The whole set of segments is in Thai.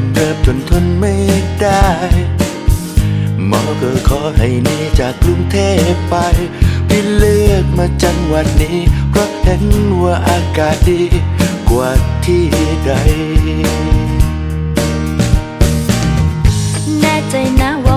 ำเริบจนทนไม่ได้หมอก็ขอให้หนีจากกรุงเทพไปพี่เลือกมาจังหวัดนี้ เพราะเห็นว่าอากาศดีกว่าที่ใด แน่ใจนะว่า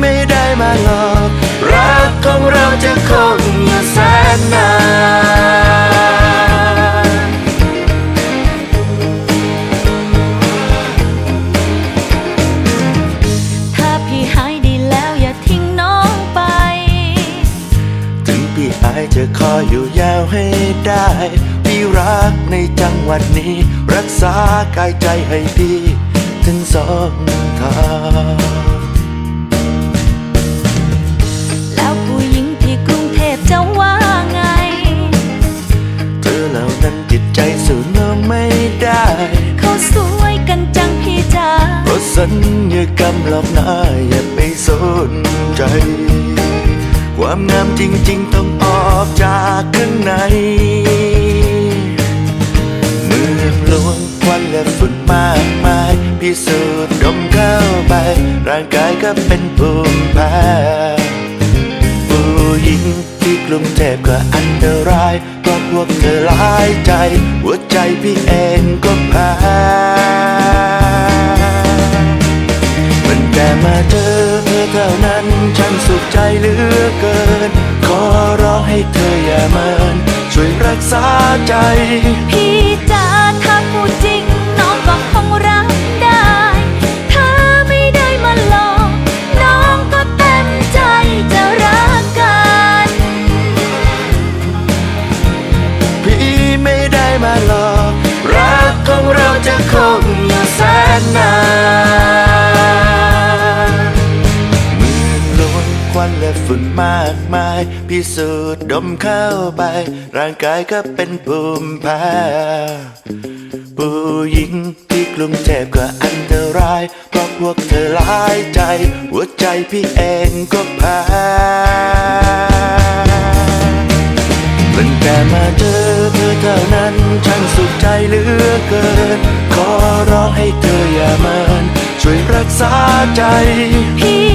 ไม่ได้มาหลอกรักของเราจะคงอยู่แสนนานถ้าพี่หายดีแล้วอย่าทิ้งน้องไป ถึงพี่อายจะคอยอยู่ยาวให้ได้ พี่รักในจังหวัดนี้ รักษากายใจให้พี่ถึงสองทาง ที่กรุงเทพจะว่าไง เธอเหล่านั้นจิตใจสู้น้องไม่ได้ เขาสวยกันจังพี่จ๋าเพราะสัญญากรรมหลอกหน้าอย่าไปสนใจ ความงามจริง ๆ ต้องออกจากข้างในเมืองหลวงควันและฝุ่นมากมายพิสูจน์ดมเข้าไป ร่างกายก็เป็นภูมิแพ้ผู้หญิง ลุงเทพก็อันตรายเพราะพวกเธอหลายใจ หัวใจพี่เองก็แพ้มันแต่มาเจอเธอเท่านั้นฉันสุขใจเหลือเกิน ขอร้องให้เธออย่าเมินช่วยรักษาใจพี่ คงอยู่แสนนานมืองหลวงควันและฝุ่นมากมาย พิสูจน์ดมเข้าไป ร่างกายก็เป็นภูมิแพ้ผู้หญิงที่กรุงเทพก็อันตราย เพราะพวกเธอหลายใจ หัวใจพี่เองก็แพ้มันแต่มาเจอเธอเท่านั้นฉันสุขใจเหลือเกิน ช่วยรักษาใจ